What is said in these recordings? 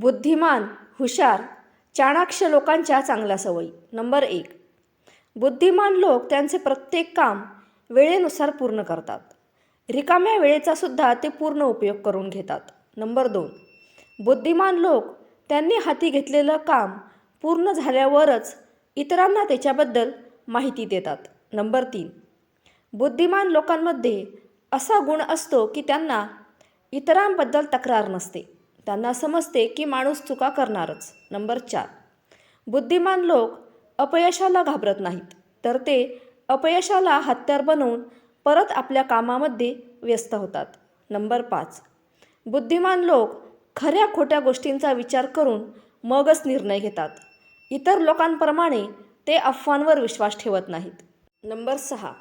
बुद्धिमान हुशार चाणाक्ष लोकांच्या चांगल्या सवयी. नंबर एक. बुद्धिमान लोक त्यांचे प्रत्येक काम वेळेनुसार पूर्ण करतात. रिकाम्या वेळेचा सुद्धा ते पूर्ण उपयोग करून घेतात. नंबर दोन. बुद्धिमान लोक त्यांनी हाती घेतलेलं काम पूर्ण झाल्यावरच इतरांना त्याच्याबद्दल माहिती देतात. नंबर तीन. बुद्धिमान लोकांमध्ये असा गुण असतो की त्यांना इतरांबद्दल तक्रार नसते. त्यांना समजते की माणूस चुका करणारच. नंबर चार. बुद्धिमान लोक अपयशाला घाबरत नाहीत. तर ते अपयशाला हत्यार बनवून परत आपल्या कामामध्ये व्यस्त होतात. नंबर पाच. बुद्धिमान लोक खऱ्या खोट्या गोष्टींचा विचार करून मगच निर्णय घेतात. इतर लोकांप्रमाणे ते अफवांवर विश्वास ठेवत नाहीत. नंबर सहा.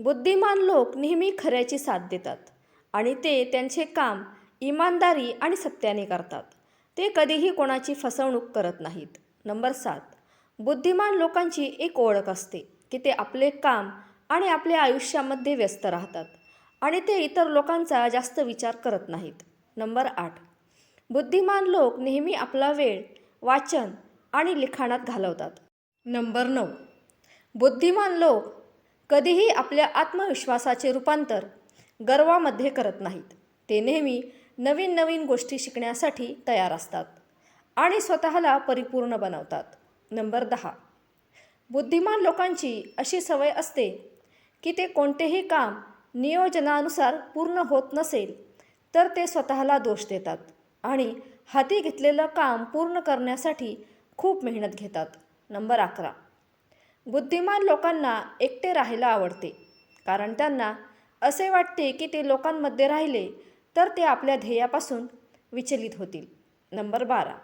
बुद्धिमान लोक नेहमी खऱ्याची साथ देतात आणि ते त्यांचे काम इमानदारी आणि सत्याने करतात. ते कधीही कोणाची फसवणूक करत नाहीत. नंबर सात. बुद्धिमान लोकांची एक ओळख असते की ते आपले काम आणि आपल्या आयुष्यामध्ये व्यस्त राहतात आणि ते इतर लोकांचा जास्त विचार करत नाहीत. नंबर आठ. बुद्धिमान लोक नेहमी आपला वेळ वाचन आणि लिखाणात घालवतात. नंबर नऊ. बुद्धिमान लोक कधीही आपल्या आत्मविश्वासाचे रूपांतर गर्वामध्ये करत नाहीत. ते नेहमी नवीन नवीन गोष्टी शिकण्यासाठी तयार असतात आणि स्वतःला परिपूर्ण बनवतात. नंबर दहा. बुद्धिमान लोकांची अशी सवय असते की ते कोणतेही काम नियोजनानुसार पूर्ण होत नसेल तर ते स्वतःला दोष देतात आणि हाती घेतलेलं काम पूर्ण करण्यासाठी खूप मेहनत घेतात. नंबर अकरा. बुद्धिमान लोकांना एकटे राहायला आवडते कारण त्यांना असे वाटते की ते लोकांमध्ये राहिले तर ते आपल्या ध्येयापासून विचलित होतील. नंबर बारा.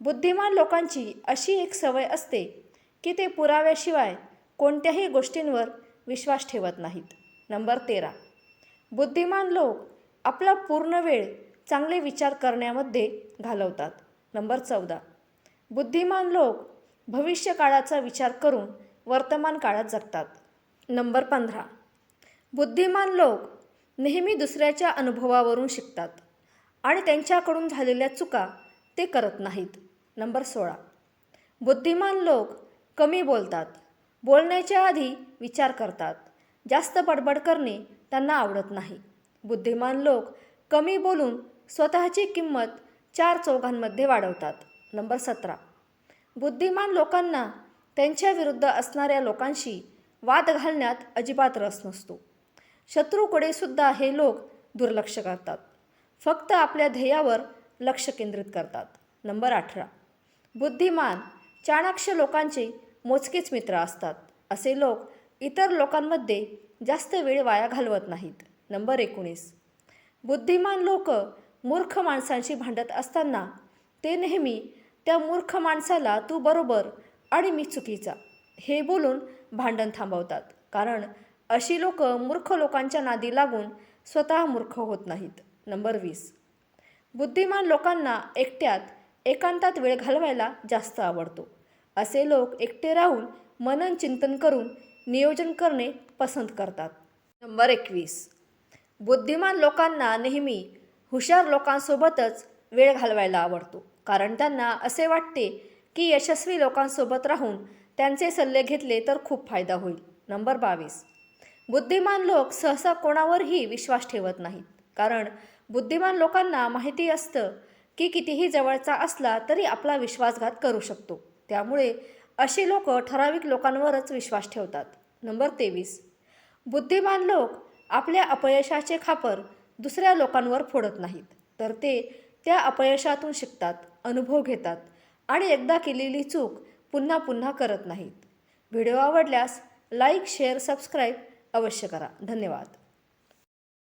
बुद्धिमान लोकांची अशी एक सवय असते की ते पुराव्याशिवाय कोणत्याही गोष्टींवर विश्वास ठेवत नाहीत. नंबर तेरा. बुद्धिमान लोक आपला पूर्ण वेळ चांगले विचार करण्यामध्ये घालवतात. नंबर चौदा. बुद्धिमान लोक भविष्यकाळाचा विचार करून वर्तमान काळात जगतात. नंबर पंधरा. बुद्धिमान लोक नेहमी दुसऱ्याच्या अनुभवावरून शिकतात आणि त्यांच्याकडून झालेल्या चुका ते करत नाहीत. नंबर सोळा. बुद्धिमान लोक कमी बोलतात. बोलण्याच्या आधी विचार करतात. जास्त बडबड करणे त्यांना आवडत नाही. बुद्धिमान लोक कमी बोलून स्वतःची किंमत चार चौघांमध्ये वाढवतात. नंबर सतरा. बुद्धिमान लोकांना त्यांच्या विरुद्ध असणाऱ्या लोकांशी वाद घालण्यात अजिबात रस नसतो. शत्रूकडे सुद्धा हे लोक दुर्लक्ष करतात. फक्त आपल्या ध्येयावर लक्ष केंद्रित करतात. नंबर अठरा. बुद्धिमान चाणाक्ष लोकांचे मोजकेच मित्र असतात. असे लोक इतर लोकांमध्ये जास्त वेळ वाया घालवत नाहीत. नंबर एकोणीस. बुद्धिमान लोक मूर्ख माणसांशी भांडत असताना ते नेहमी त्या मूर्ख माणसाला तू बरोबर आणि मी चुकीचा हे बोलून भांडण थांबवतात. कारण अशी लोक मूर्ख लोकांच्या नादी लागून स्वतः मूर्ख होत नाहीत. नंबर वीस. बुद्धिमान लोकांना एकट्यात एकांतात वेळ घालवायला जास्त आवडतो. असे लोक एकटे राहून मनन चिंतन करून नियोजन करणे पसंत करतात. नंबर एकवीस. बुद्धिमान लोकांना नेहमी हुशार लोकांसोबतच वेळ घालवायला आवडतो. कारण त्यांना असे वाटते की यशस्वी लोकांसोबत राहून त्यांचे सल्ले घेतले तर खूप फायदा होईल. नंबर बावीस. बुद्धिमान लोक सहसा कोणावरही विश्वास ठेवत नाहीत. कारण बुद्धिमान लोकांना माहिती असतं की कितीही जवळचा असला तरी आपला विश्वासघात करू शकतो. त्यामुळे अशी लोक ठराविक लोकांवरच विश्वास ठेवतात. नंबर तेवीस. बुद्धिमान लोक आपल्या अपयशाचे खापर दुसऱ्या लोकांवर फोडत नाहीत. तर ते त्या अपयशातून शिकतात अनुभव घेतात आणि एकदा केलेली चूक पुन्हा पुन्हा करत नाहीत. व्हिडिओ आवडल्यास लाईक शेअर सबस्क्राईब अवश्य करा. धन्यवाद.